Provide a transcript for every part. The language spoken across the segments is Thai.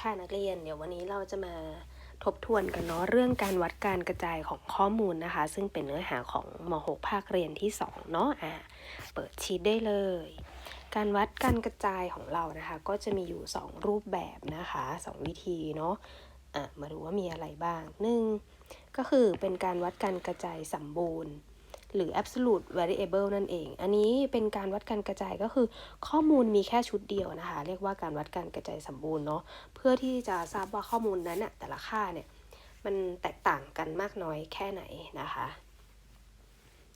ค่ะนักเรียนเดี๋ยววันนี้เราจะมาทบทวนกันเนาะเรื่องการวัดการกระจายของข้อมูลนะคะ ซึ่งเป็นเนื้อหาของม .6 ภาคเรียนที่ 2 เนาะอ่าเปิดชีตได้เลย การวัดการกระจายของเรานะคะ ก็จะมีอยู่ 2 รูปแบบนะคะ 2 วิธีเนาะอะมาดูว่ามีอะไรบ้างหนึ่งก็คือเป็นการวัดการกระจายสมบูรณ์ หรือ absolute variable นั่นเอง อันนี้เป็นการวัดการกระจายก็คือข้อมูลมีแค่ชุดเดียวนะคะ เรียกว่าการวัดการกระจายสมบูรณ์เนาะเพื่อที่จะทราบว่าข้อมูลนั้นน่ะแต่ละค่าเนี่ยมันแตกต่างกันมากน้อยแค่ไหนนะคะ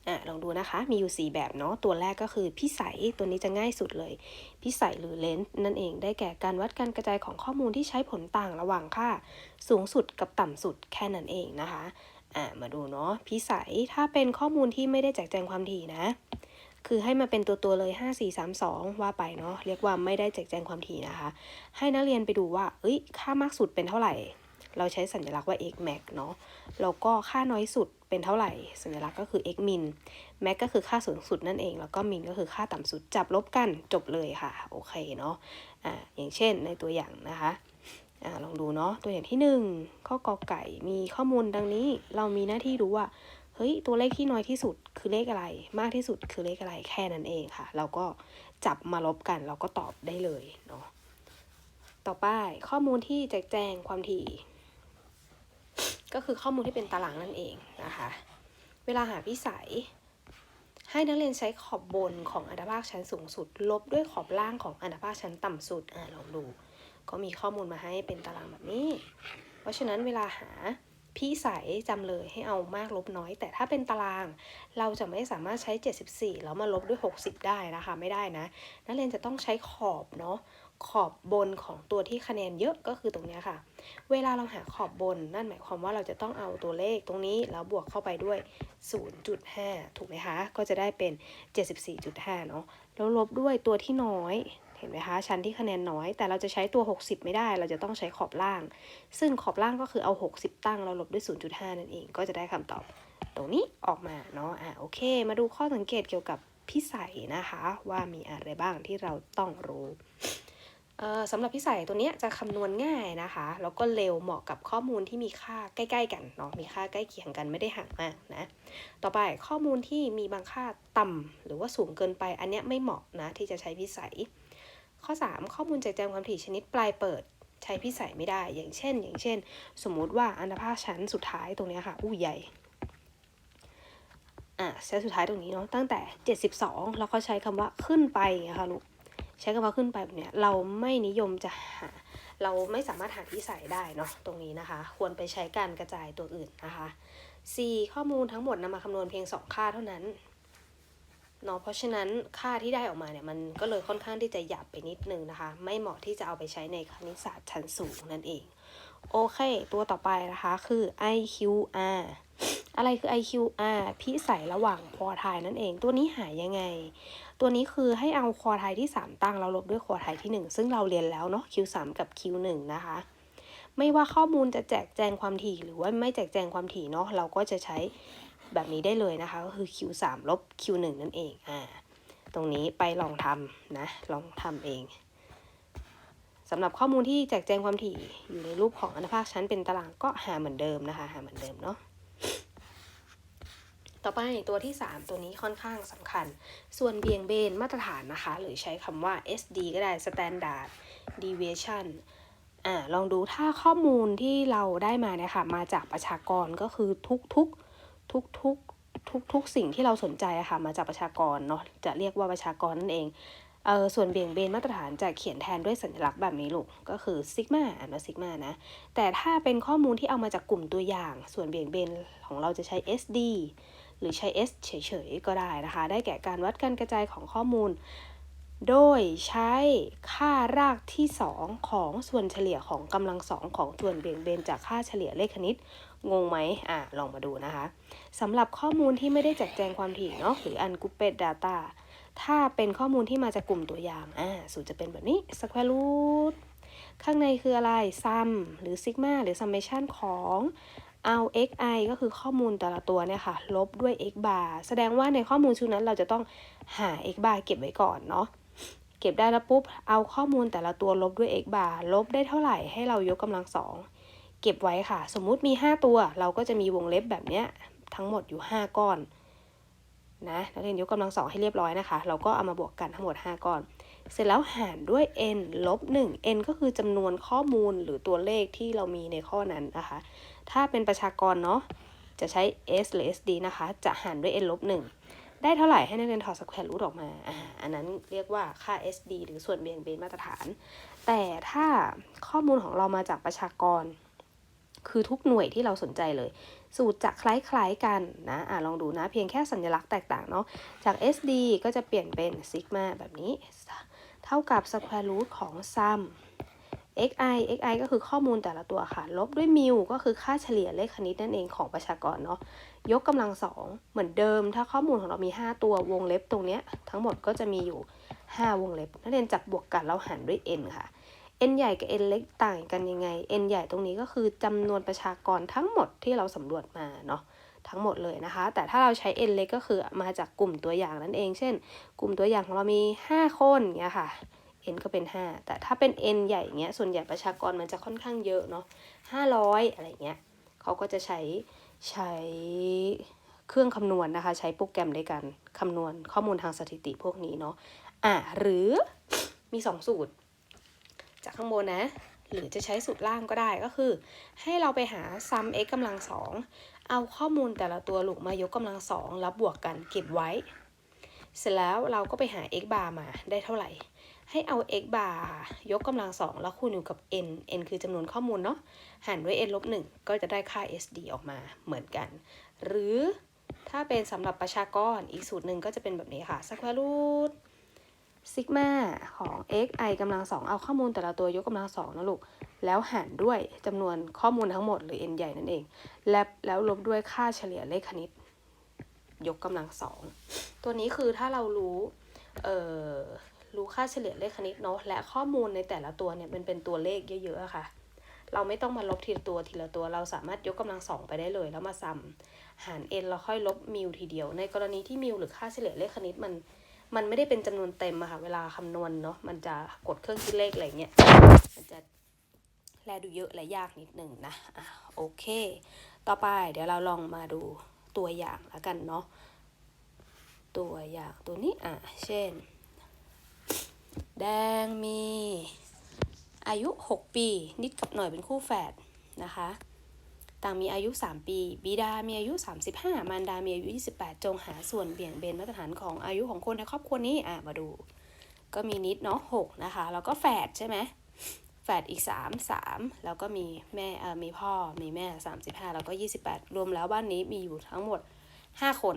อะลองดูนะคะ มีอยู่ 4 แบบเนาะ ตัวแรกก็คือพิสัย ตัวนี้จะง่ายสุดเลย พิสัยหรือเลนส์นั่นเอง ได้แก่การวัดการกระจายของข้อมูลที่ใช้ผลต่างระหว่างค่า สูงสุดกับต่ำสุดแค่นั้นเองนะคะ อะมาดูเนาะพิสัยถ้าเป็นข้อมูลที่ไม่ได้แจกแจงความถี่นะ คือให้มาเป็นตัวตัวเลย 5 4 3 2 ว่าไปเนาะเรียกว่าไม่ได้แจกแจงความถี่นะคะ ให้นักเรียนไปดูว่า เอ้ย ค่ามากสุดเป็นเท่าไหร่ เราใช้สัญลักษณ์ว่า x max เนาะแล้วก็ค่าน้อยสุดเป็นเท่าไหร่ สัญลักษณ์ก็คือ x min max ก็คือค่าสูงสุดนั่นเอง แล้วก็ min ก็คือค่าต่ำสุดจับลบกันจบเลยค่ะ โอเคเนาะอ่าอย่างเช่นในตัวอย่างนะคะ อ่าลองดูเนาะตัวอย่างที่ 1 ข้อกอไก่มีข้อมูลดังนี้เรามีหน้าที่รู้ว่าเฮ้ยตัวเลขที่น้อยที่สุดคือเลขอะไร มากที่สุดคือเลขอะไรแค่นั้นเองค่ะ เราก็จับมาลบกันเราก็ตอบได้เลยเนาะต่อไปข้อมูลที่แจกแจงความถี่ก็คือข้อมูลที่เป็นตารางนั่นเองนะคะ เวลาหาพิสัย ให้นักเรียนใช้ขอบบนของอันดับภาคชั้นสูงสุด ลบด้วยขอบล่างของอันดับภาคชั้นต่ำสุดอ่าลองดู ก็มีข้อมูลมาให้เป็นตารางแบบนี้ เพราะฉะนั้นเวลาหาพิสัยจำเลยให้เอามากลบน้อย แต่ถ้าเป็นตาราง เราจะไม่สามารถใช้ 74 แล้วมาลบด้วย 60 ได้นะคะ ไม่ได้นะ นักเรียนจะต้องใช้ขอบเนาะขอบบนของตัวที่คะแนนเยอะก็คือตรงนี้ค่ะ เวลาเราหาขอบบนนั่นหมายความว่าเราจะต้องเอาตัวเลขตรงนี้แล้วบวกเข้าไปด้วย 0.5 ถูกไหมคะ ก็จะได้เป็น 74.5 เนาะแล้วลบด้วยตัวที่น้อย เห็นไหมคะชั้นที่คะแนนน้อย แต่เราจะใช้ตัว 60 ไม่ได้ เราจะต้องใช้ขอบล่าง ซึ่งขอบล่างก็คือเอา 60 ตั้งเราลบด้วย 0.5 นั่นเองก็จะได้คำตอบ ตรงนี้ออกมาเนาะอะโอเค มาดูข้อสังเกตเกี่ยวกับพิสัยนะคะ ว่ามีอะไรบ้างที่เราต้องรู้สำหรับพิสัยตัวเนี้ยจะคำนวณง่ายนะคะ แล้วก็เร็วเหมาะกับข้อมูลที่มีค่าใกล้ ๆ กันเนาะมีค่าใกล้เคียงกันไม่ได้ห่างมากนะ ต่อไปข้อมูลที่มีบางค่าต่ำหรือว่าสูงเกินไปอันเนี้ยไม่เหมาะนะที่จะใช้พิสัย ข้อ 3 ข้อมูลแจกแจงความถี่ชนิดปลายเปิดใช้พิสัยไม่ได้ อย่างเช่น อย่างเช่น สมมุติว่าอันดับภาคชั้นสุดท้ายตรงนี้ค่ะอู้ใหญ่อะชั้นสุดท้ายตรงนี้เนาะตั้งแต่ 72 แล้วก็ใช้คำว่าขึ้นไปนะคะลูกใช้คำว่าขึ้นไปแบบเนี้ยเราไม่นิยมจะหา เราไม่สามารถหาพิสัยได้เนาะตรงนี้นะคะ ควรไปใช้การกระจายตัวอื่นนะคะ 4 ข้อมูลทั้งหมดนำมาคำนวณเพียง 2 ค่าเท่านั้น เนาะเพราะฉะนั้นค่าที่ได้ออกมาเนี่ยมันก็เลยค่อนข้างที่จะหยาบไปนิดนึงนะคะ ไม่เหมาะที่จะเอาไปใช้ในคณิตศาสตร์ชั้นสูงนั่นเอง โอเค ตัวต่อไปนะคะคือ IQR อะไรคือ IQR พิสัยระหว่างควอไทายนั่นเอง ตัวนี้หายยังไง ตัวนี้คือให้เอาควอไทายที่ 3 ตั้งแล้วลบด้วยควอไทายที่ 1 ซึ่งเราเรียนแล้วเนาะ Q3 กับ Q1 นะคะ ไม่ว่าข้อมูลจะแจกแจงความถี่หรือว่าไม่แจกแจงความถี่เนาะเราก็จะใช้ แบบนี้ได้เลยนะคะ ก็คือ Q3 ลบ Q1 นั่นเองอ่าตรงนี้ไปลองทำนะ ลองทำเองสำหรับข้อมูลที่แจกแจงความถี่อยู่ในรูปของอนุภาคชั้นเป็นตารางก็หาเหมือนเดิมนะคะ หาเหมือนเดิมเนาะต่อไปตัวที่ 3 ตัวนี้ค่อนข้างสำคัญ ส่วนเบี่ยงเบนมาตรฐานนะคะ หรือใช้คำว่า SD ก็ได้ Standard Deviation อ่าลองดูถ้าข้อมูลที่เราได้มาเนี่ยค่ะ มาจากประชากรก็คือทุกทุก ทุกทุกทุกทุกสิ่งที่เราสนใจอะค่ะมาจากประชากรเนาะจะเรียกว่าประชากรนั่นเองเออส่วนเบี่ยงเบนมาตรฐานจะเขียนแทนด้วยสัญลักษณ์แบบนี้ลูกก็คือซิกมาอ่านว่าซิกมานะ แต่ถ้าเป็นข้อมูลที่เอามาจากกลุ่มตัวอย่าง ส่วนเบี่ยงเบนของเราจะใช้ SD หรือใช้ S เฉยๆ ก็ได้นะคะ ได้แก่การวัดการกระจายของข้อมูล โดยใช้ค่ารากที่ 2 ของส่วนเฉลี่ยของกำลังสองของส่วนเบี่ยงเบนจากค่าเฉลี่ยเลขคณิต งงไหมอะลองมาดูนะคะสำหรับข้อมูลที่ไม่ได้แจกแจงความถี่เนาะหรือ ungrouped data ถ้าเป็นข้อมูลที่มาจากกลุ่มตัวอย่างอ่าสูตรจะเป็นแบบนี้ square root ข้างในคืออะไร sum หรือ sigma หรือ summation ของเอา xi ก็คือข้อมูลแต่ละตัวเนี่ยค่ะ ลบด้วย x bar แสดงว่าในข้อมูลชุดนั้นเราจะต้องหา x bar เก็บไว้ก่อนเนาะ เก็บได้แล้วปุ๊บ เอาข้อมูลแต่ละตัวลบด้วย x bar ลบได้เท่าไหร่ให้เรายกกำลังสอง เก็บไว้ค่ะ สมมุติมี 5 ตัว เราก็จะมีวงเล็บแบบเนี้ยทั้งหมดอยู่ 5 ก้อนนะนักเรียนยกกำลังสองให้เรียบร้อยนะคะ เราก็เอามาบวกกันทั้งหมด 5 ก้อน เสร็จแล้วหารด้วย n ลบ 1 n ก็คือจำนวนข้อมูลหรือตัวเลขที่เรามีในข้อนั้นนะคะ ถ้าเป็นประชากรเนาะ จะใช้ s หรือ sd นะคะ จะหารด้วย n ลบ 1 ได้เท่าไหร่ให้นักเรียนถอดสแควร์รูทออกมาอ่าอันนั้นเรียกว่าค่า sd หรือส่วนเบี่ยงเบนมาตรฐาน แต่ถ้าข้อมูลของเรามาจากประชากร คือทุกหน่วยที่เราสนใจเลย สูตรจะคล้ายๆกันนะอะลองดูนะเพียงแค่สัญลักษณ์แตกต่างเนาะจาก SD ก็จะเปลี่ยนเป็นซิกมาแบบนี้ เท่ากับ square root ของ sum xi xi ก็คือข้อมูลแต่ละตัวค่ะ ลบด้วยมิวก็คือค่าเฉลี่ยเลขคณิตนั่นเองของประชากรเนาะ ยกกำลังสองเหมือนเดิม ถ้าข้อมูลของเรามี 5 ตัววงเล็บตรงเนี้ย ทั้งหมดก็จะมีอยู่ 5 วงเล็บ นักเรียนจับบวกกันแล้วหารด้วย n ค่ะ n ใหญ่กับ n เล็กต่างกันยังไง n ใหญ่ตรงนี้ก็คือจำนวนประชากรทั้งหมดที่เราสำรวจมาเนาะทั้งหมดเลยนะคะ แต่ถ้าเราใช้ n เล็กก็คือมาจากกลุ่มตัวอย่างนั่นเอง เช่น กลุ่มตัวอย่างของเรามี 5 คนเงี้ยค่ะ n ก็เป็น 5 แต่ถ้าเป็น n ใหญ่เงี้ย ส่วนใหญ่ประชากรมันจะค่อนข้างเยอะเนาะ500 อะไรเงี้ยเขาก็จะใช้ใช้เครื่องคำนวณนะคะ ใช้โปรแกรมในการคำนวณข้อมูลทางสถิติพวกนี้เนาะอะหรือมี 2 สูตร จากข้างบนนะ หรือจะใช้สูตรล่างก็ได้ก็คือ ให้เราไปหา sum x กำลังสองเอาข้อมูลแต่ละตัวลูกมายกกำลังสองแล้วบวกกันเก็บไว้ เสร็จแล้วเราก็ไปหา x bar มาได้เท่าไหร่ ให้เอา x bar ยกกำลังสองแล้วคูณอยู่กับ n n คือจำนวนข้อมูลเนาะหารด้วย n ลบหนึ่งก็จะได้ค่า sd ออกมาเหมือนกัน หรือถ้าเป็นสำหรับประชากรอีกสูตรหนึ่งก็จะเป็นแบบนี้ค่ะ square root ซิกมาของ x i กำลังสองเอาข้อมูลแต่ละตัวยกกำลังสองนะลูก แล้วหารด้วยจำนวนข้อมูลทั้งหมดหรือ n ใหญ่นั่นเอง และแล้วลบด้วยค่าเฉลี่ยเลขคณิต ยกกำลังสองตัวนี้คือถ้าเรารู้เอ่อรู้ค่าเฉลี่ยเลขคณิตเนาะและข้อมูลในแต่ละตัวเนี่ยมันเป็นตัวเลขเยอะๆค่ะ เราไม่ต้องมาลบทีละตัวทีละตัวเราสามารถยกกำลังสองไปได้เลยแล้วมาซ้ำหาร n แล้วค่อยลบมิวทีเดียว ในกรณีที่มิวหรือค่าเฉลี่ยเลขคณิตมัน มันไม่ได้เป็นจำนวนเต็มอะค่ะ เวลาคำนวณเนาะ มันจะกดเครื่องคิดเลขอะไรเงี้ย มันจะแลดูเยอะและยากนิดหนึ่งนะอะโอเค ต่อไปเดี๋ยวเราลองมาดูตัวอย่างแล้วกันเนาะ ตัวอย่างตัวนี้อะ เช่น แดงมีอายุ 6 ปี นิดกับหน่อยเป็นคู่แฝดนะคะ ต่างมีอายุ 3 ปี บิดา มีอายุ 35 มารดา มีอายุ 28 จงหาส่วนเบี่ยงเบนมาตรฐานของอายุของคนในครอบครัวนี้ อะ มาดู ก็มีนิดเนาะ6นะคะ แล้วก็แฝดใช่ไหม แฝดอีก 3 3 แล้วก็มีแม่ เอ่อ มีพ่อ มีแม่ 35 แล้วก็ 28 รวมแล้วบ้านนี้มีอยู่ทั้งหมด 5 คน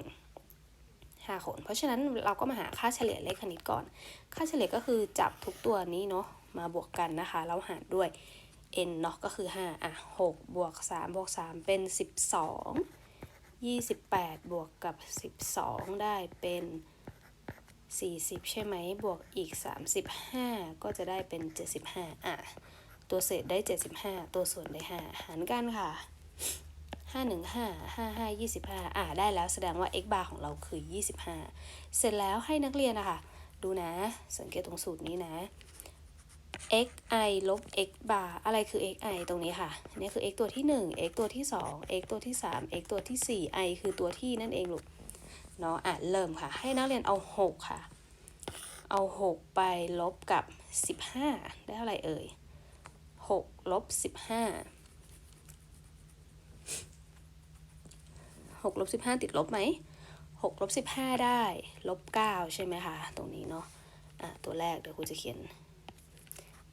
5 คน เพราะฉะนั้นเราก็มาหาค่าเฉลี่ยเลขคณิตก่อน ค่าเฉลี่ยก็คือจับทุกตัวนี้เนาะ มาบวกกันนะคะ แล้วหารด้วย n เนาะก็คือ 5 อะ 6 บวก 3 บวก 3 เป็น 12 28 บวกกับ 12 ได้เป็น 40 ใช่ไหม บวกอีก 35 ก็จะได้เป็น 75 อะ ตัวเศษได้ 75 ตัวส่วนได้ 5 หารกันค่ะ 5 1 5 5 5 25 อะ ได้แล้วแสดงว่า x bar ของเราคือ 25 เสร็จแล้วให้นักเรียนนะคะ ดูนะ สังเกตตรงสูตรนี้นะ xi ลบ x bar อะไรคือ xi ตรงนี้ค่ะนี่คือ x ตัวที่ 1 x ตัวที่ 2 x ตัวที่ 3 x ตัวที่ 4 i คือตัวที่นั่นเองลูก เนาะ อะ เริ่มค่ะ ให้นักเรียนเอา 6 ค่ะ เอา 6 ไปลบกับ 15 ได้เท่าไหร่เอ่ย 6 ลบ 15 6 ลบ 15 ติดลบไหม6ลบ15 ได้ ลบ 9 ใช่ไหมคะ ตรงนี้เนาะ อะ ตัวแรกเดี๋ยวครูจะเขียน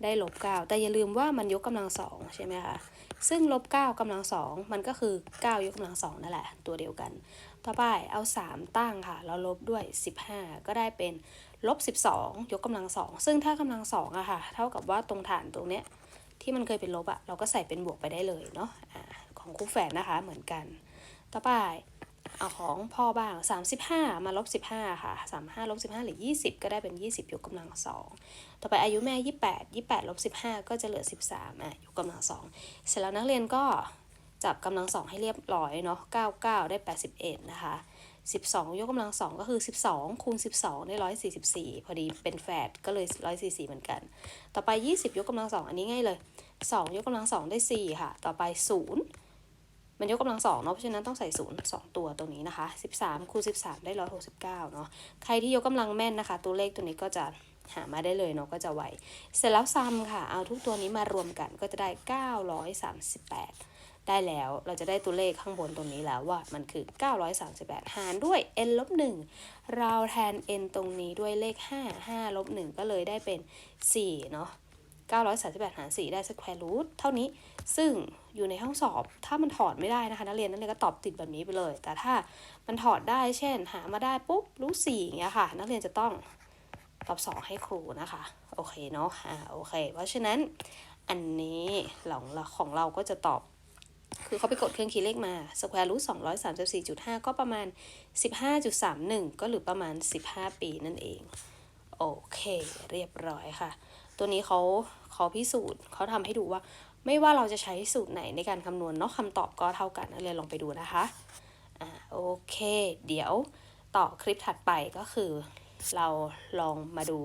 ได้ลบ9แต่อย่าลืมว่ามันยกกำลังสองใช่ไหมคะซึ่งลบ9กำลังสองมันก็คือ 9 ยกกำลังสองนั่นแหละ ตัวเดียวกัน ต่อไปเอา 3 ตั้งค่ะ แล้วลบด้วย 15 ก็ได้เป็นลบ12 ยกกำลังสองซึ่งถ้ากำลังสองอะค่ะ เท่ากับว่าตรงฐานตรงเนี้ยที่มันเคยเป็นลบอะเราก็ใส่เป็นบวกไปได้เลยเนาะอ่าของคู่แฝดนะคะเหมือนกัน ต่อไป เอาของพ่อบ้าง 35 มาลบ15 ค่ะ 35ลบ15เหรือ 20 ก็ได้เป็น 20 ยกกำลังสองต่อไปอายุแม่ 28 28ลบ15 ก็จะเหลือ 13อะยกกำลังสองเสร็จแล้วนักเรียนก็จับกำลังสองให้เรียบร้อยเนาะ99 ได้ 81 นะคะ 12 ยกกำลังสองก็คือ 12 คูณ 12 ได้ 144 พอดีเป็นแฝดก็เลย 144 เหมือนกัน ต่อไป 20 ยกกำลังสองอันนี้ง่ายเลย 2 ยกกำลังสองได้ 4 ค่ะ ต่อไป 0 มันยกกำลังสองเนาะเพราะฉะนั้นต้องใส่0 2ตัวตรงนี้นะคะ13คูณ13ได้169เนาะใครที่ยกกำลังแม่นนะคะ ตัวเลขตัวนี้ก็จะหามาได้เลยเนาะก็จะไวเสร็จแล้วซัมค่ะ เอาทุกตัวนี้มารวมกันก็จะได้ 938 ได้แล้วเราจะได้ตัวเลขข้างบนตรงนี้แล้วว่ามันคือ 938 หารด้วย n ลบ1เราแทน n ตรงนี้ด้วยเลข 5 5ลบ1ก็เลยได้เป็น 4 เนาะ 938 หาร 4 ได้ square root เท่านี้ ซึ่งอยู่ในห้องสอบ ถ้ามันถอดไม่ได้นะคะ นักเรียนนักเรียนก็ตอบติดแบบนี้ไปเลย แต่ถ้ามันถอดได้ เช่น หามาได้ปุ๊บ รู้4อย่างเงี้ยค่ะ นักเรียนจะต้องตอบ 2 ให้ครูนะคะ โอเคเนาะ อ่า โอเค เพราะฉะนั้นอันนี้ของเราของเราก็จะตอบ คือเขาไปกดเครื่องคิดเลขมา square root 234.5ก็ประมาณ15.31ก็หรือประมาณ15ปีนั่นเอง โอเค เรียบร้อยค่ะ ตัวนี้เขาเขาพิสูจน์เขาทำให้ดูว่า ไม่ว่าเราจะใช้สูตรไหนในการคำนวณเนาะคำตอบก็เท่ากันนักเรียนลองไปดูนะคะอ่าโอเค เดี๋ยวต่อคลิปถัดไปก็คือ เราลองมาดู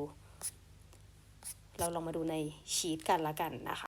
เราลองมาดูในชีตกันละกันนะคะ